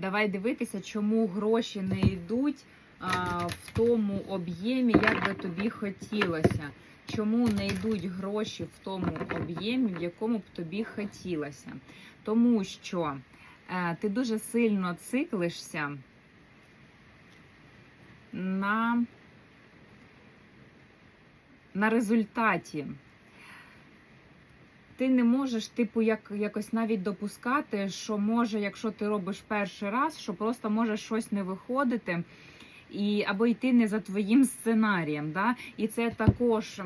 давай дивитися, чому гроші не йдуть а, в тому об'ємі, як би тобі хотілося. Чому не йдуть гроші в тому об'ємі, в якому б тобі хотілося? Тому що е, ти дуже сильно циклишся на, на результаті. Ти не можеш, типу, як, якось навіть допускати, що може, якщо ти робиш перший раз, що просто може щось не виходити. І або йти не за твоїм сценарієм, да? і це також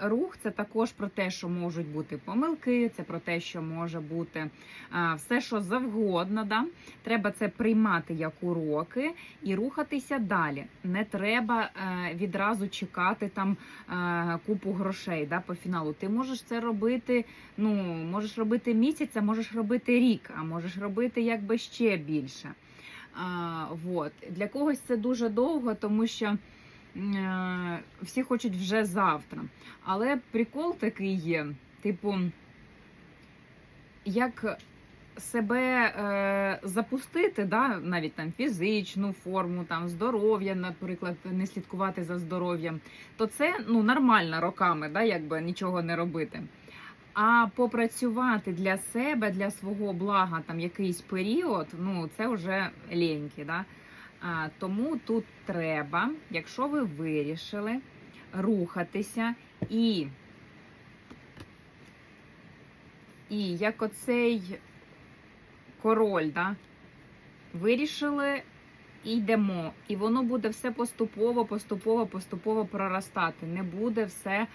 рух, це також про те, що можуть бути помилки, це про те, що може бути все, що завгодно. Да? Треба це приймати як уроки і рухатися далі. Не треба е, відразу чекати там е, купу грошей да, по фіналу. Ти можеш це робити. Ну можеш робити місяць, а можеш робити рік, а можеш робити якби ще більше. А, вот. Для когось це дуже довго, тому що е, всі хочуть вже завтра. Але прикол такий є, типу, як себе е, запустити, да, навіть там фізичну форму, там здоров'я, наприклад, не слідкувати за здоров'ям, то це ну, нормально роками, да, якби нічого не робити. А попрацювати для себе, для свого блага там якийсь період, ну це вже ліньки. Да? А, тому тут треба, якщо ви вирішили рухатися і, і як оцей король, да? вирішили і йдемо. І воно буде все поступово, поступово, поступово проростати. Не буде все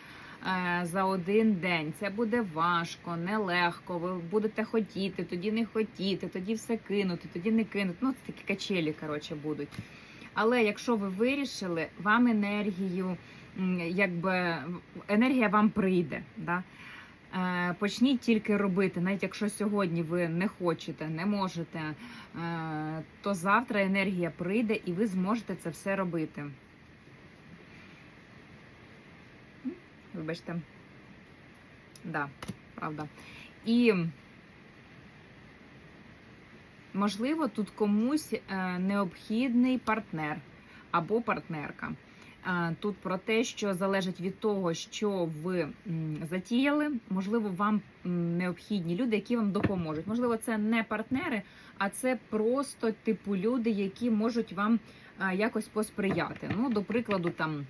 за один день. Це буде важко, нелегко. Ви будете хотіти, тоді не хотіти, тоді все кинути, тоді не кинути. Ну, це такі качелі, коротше, будуть. Але якщо ви вирішили, вам енергію, якби енергія вам прийде. Да? Е, Почніть тільки робити, навіть якщо сьогодні ви не хочете, не можете, е, то завтра енергія прийде і ви зможете це все робити. Вибачте. Да, правда. І можливо, тут комусь е, необхідний партнер або партнерка. Е, Тут про те, що залежить від того, що ви затіяли. Можливо, вам необхідні люди, які вам допоможуть. Можливо, це не партнери, а це просто типу люди, які можуть вам е, якось посприяти. Ну, до прикладу, там.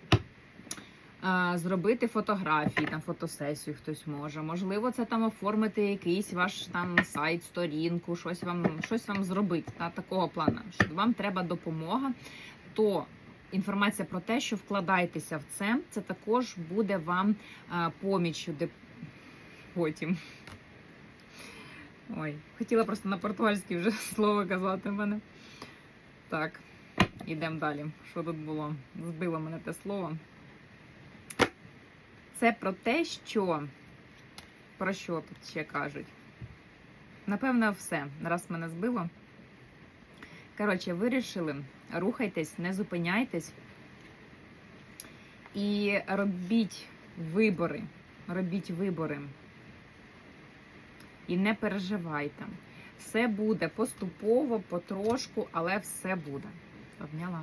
Зробити фотографії, там фотосесію хтось може. Можливо, це там оформити якийсь ваш там сайт, сторінку, щось вам щось вам зробити та такого плану. Що вам треба допомога, то інформація про те, що вкладайтеся в це, це також буде вам а, поміччю, де потім. Ой, хотіла просто на португальській вже слово казати в мене. Так, ідемо далі. Що тут було? Збило мене те слово. Це про те, що. Про що тут ще кажуть? Напевно, все. Раз мене збило. Коротше, вирішили, рухайтесь, не зупиняйтесь і робіть вибори. Робіть вибори. І не переживайте. Все буде поступово, потрошку, але все буде. Обняла.